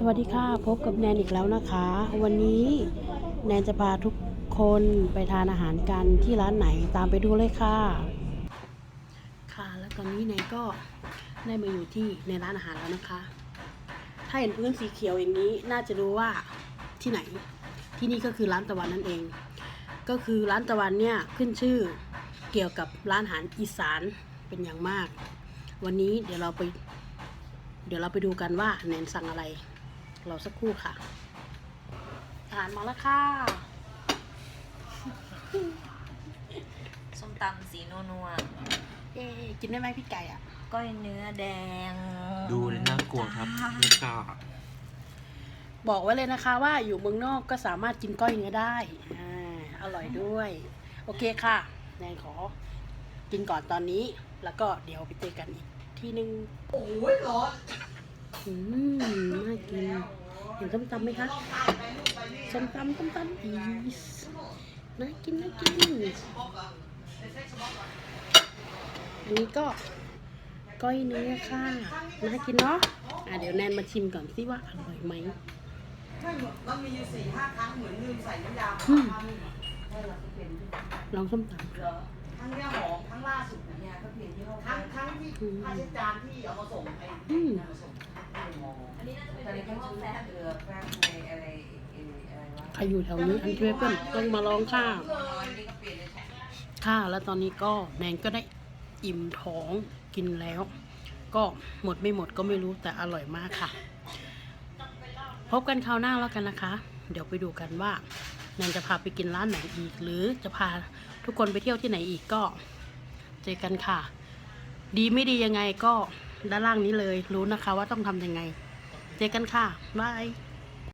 สวัสดีค่ะ พบกับแนนอีกแล้วนะคะ วันนี้แนนจะพาทุกคนไปทานอาหารกันที่ร้านไหนตามไปดูเลยค่ะ ค่ะแล้วตอนนี้แนนก็ได้มาอยู่ที่ในร้านอาหารแล้วนะคะ ถ้าเห็นพื้นสีเขียวอย่างนี้น่าจะรู้ว่าที่ไหน ที่นี่ก็คือร้านตะวันนั่นเอง ก็คือร้านตะวันเนี่ยขึ้นชื่อเกี่ยวกับร้านอาหารอีสานเป็นอย่างมาก วันนี้เดี๋ยวเราไปเดี๋ยวเราไปดูกันว่าแนนสั่งอะไร รอสักครู่ค่ะอาหารมาแล้วค่ะส้มตำสีนัวนัวเอ๊ะกินได้ไหมพี่ไก่อะ ๆก้อยเนื้อแดงดูเลยน่ากลัวครับไม่กล้าบอกไว้เลยนะคะว่าอยู่เมืองนอกก็สามารถกินก้อยเนื้อได้อ่าอร่อยด้วย โอเคค่ะแนนขอ กินก่อนตอนนี้ แล้วก็เดี๋ยวไปเจอกันอีกที่หนึ่งโอ้ยร้อนอืมน่ากิน เห็นส้มตำไหมคะส้มตำส้มตำอีสน่ากินน่ากินอันนี้ก็ก้อยเนื้อค่ะน่ากินเนาะอะเดี๋ยวแนนมาชิมก่อนสิว่าอร่อยไหมมันมีอยู่สี่ห้าครั้งเหมือนลืมใส่น้ำยาอืมครั้งหนึ่งอะลองส้มตเหรอครั้งเนี้ยหอมครั้งล่าสุดเนี่ยก็เปลี่ยนยี่ห้อครั้งครั้งที่อืมค่าใช้จานที่เอามาส่งไอ้มาส่งไม่ได้ม อันนี้น่าจะเป็นตอนนี้ยี่ห้อแฟบเรือแฟในอะไรอะไรวะใครอยู่แถวนี้อันเทรเปิลต้องมาลองค่ะวันนี้ก็เปลี่ยนเลยแท็กค่ะแล้วตอนนี้ก็แนนก็ได้อิ่มท้องกินแล้ว ก็หมดไม่หมดก็ไม่รู้แต่อร่อยมากค่ะ พบกันคราวหน้าแล้วกันนะคะ เดี๋ยวไปดูกันว่าแนนจะพาไปกินร้านไหนอีก หรือจะพาทุกคนไปเที่ยวที่ไหนอีกก็ เจอกันค่ะ ดีไม่ดียังไงก็ ด้านล่างนี้เลย รู้นะคะว่าต้องทำยังไง เจอกันค่ะบาย